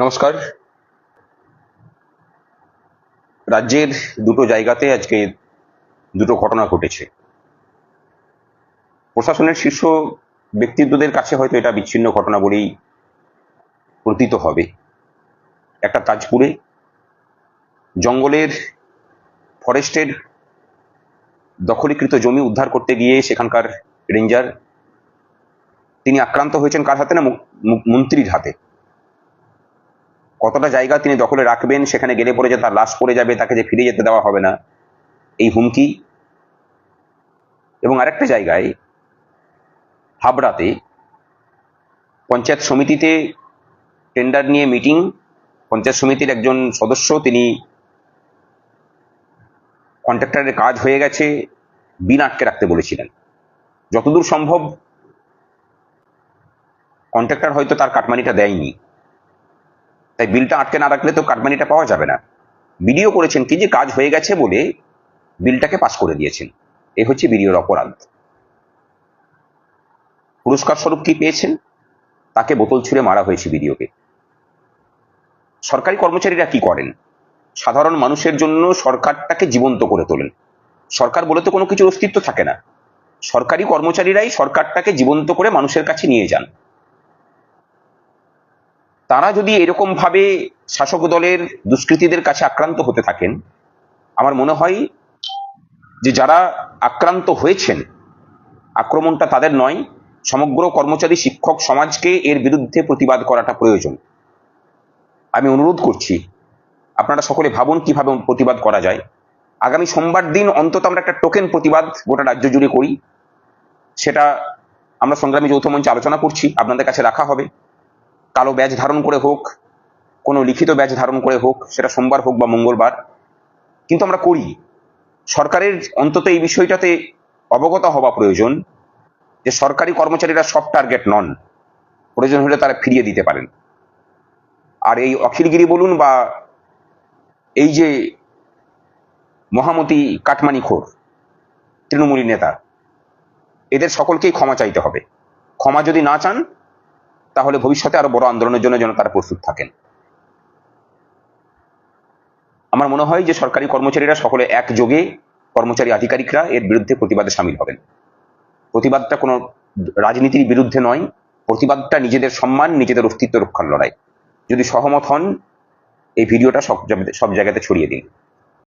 নমস্কার। রাজ্যের দুটো জায়গাতে আজকে দুটো ঘটনা ঘটেছে। প্রশাসনের শীর্ষ ব্যক্তিত্বদের কাছে হয়তো এটা বিচ্ছিন্ন ঘটনা বলেই প্রতীত হবে। একটা তাজপুরে জঙ্গলের ফরেস্টের দখলীকৃত জমি উদ্ধার করতে গিয়ে সেখানকার রেঞ্জার, তিনি আক্রান্ত হয়েছেন কার হাতে না মন্ত্রীর হাতে? কতটা জায়গা তিনি দখলে রাখবেন, সেখানে গেলে পরে যে তার লাশ পড়ে যাবে, তাকে যে ফিরে যেতে দেওয়া হবে না, এই হুমকি। এবং আরেকটা জায়গায়, হাবড়াতে পঞ্চায়েত সমিতিতে টেন্ডার নিয়ে মিটিং পঞ্চায়েত সমিতির একজন সদস্য, তিনি কন্ট্রাক্টরের কাজ হয়ে গেছে বিল আটকে রাখতে বলেছিলেন। যতদূর সম্ভব কন্ট্রাক্টর হয়তো তার কাটমানিটা দেয়নি। তাই বিলটা আটকে না রাখলে তো কাটমানিটা পাওয়া যাবে না। বিডিও করেছেন কি যে কাজ হয়ে গেছে বলে বিলটাকে পাস করে দিয়েছেন। এ হচ্ছে বিডিওর অপরাধ। পুরস্কার স্বরূপ কি পেয়েছেন? তাকে বোতল ছুঁড়ে মারা হয়েছে বিডিওকে সরকারি কর্মচারীরা কি করেন? সাধারণ মানুষের জন্য সরকারটাকে জীবন্ত করে তোলেন। সরকার বলে তো কোনো কিছুর অস্তিত্ব থাকে না। সরকারি কর্মচারীরাই সরকারটাকে জীবন্ত করে মানুষের কাছে নিয়ে যান। তারা যদি এরকম ভাবে শাসক দলের দুষ্কৃতীদের কাছে আক্রান্ত হতে থাকেন, আমার মনে হয় যে যারা আক্রান্ত হয়েছেন, আক্রমণটা তাদের নয়, সমগ্র কর্মচারী, শিক্ষক সমাজকে এর বিরুদ্ধে প্রতিবাদ করাটা প্রয়োজন। আমি অনুরোধ করছি, আপনারা সকলে ভাবুন কীভাবে প্রতিবাদ করা যায়। আগামী সোমবার দিন অন্তত আমরা একটা টোকেন প্রতিবাদ গোটা রাজ্য জুড়ে করি। সেটা আমরা সংগ্রামী যৌথ মঞ্চে আলোচনা করছি, আপনাদের কাছে রাখা হবে। কালো ব্যাজ ধারণ করে হোক, কোনো লিখিত ব্যাজ ধারণ করে হোক, সেটা সোমবার হোক বা মঙ্গলবার, কিন্তু আমরা করি। সরকারের অন্তত এই বিষয়টাতে অবগত হওয়া প্রয়োজন যে সরকারি কর্মচারীরা সব টার্গেট নন, প্রয়োজন হলে তারা ফিরিয়ে দিতে পারেন। আর এই অখিলগিরি বলুন বা এই যে মহামতি কাটমানিখোর, তৃণমূলী নেতা, এদের সকলকেই ক্ষমা চাইতে হবে। ক্ষমা যদি না চান তাহলে ভবিষ্যতে আরও বড় আন্দোলনের জন্য যেন তারা প্রস্তুত থাকেন। আমার মনে হয় যে সরকারি কর্মচারীরা সকলে একযোগে কর্মচারী আধিকারিকরা এর বিরুদ্ধে প্রতিবাদে সামিল হবেন। প্রতিবাদটা কোনো রাজনীতির বিরুদ্ধে নয়, প্রতিবাদটা নিজেদের সম্মান, নিজেদের অস্তিত্ব রক্ষার লড়াই। যদি সহমত হন, এই ভিডিওটা সব সব জায়গাতে ছড়িয়ে দিন।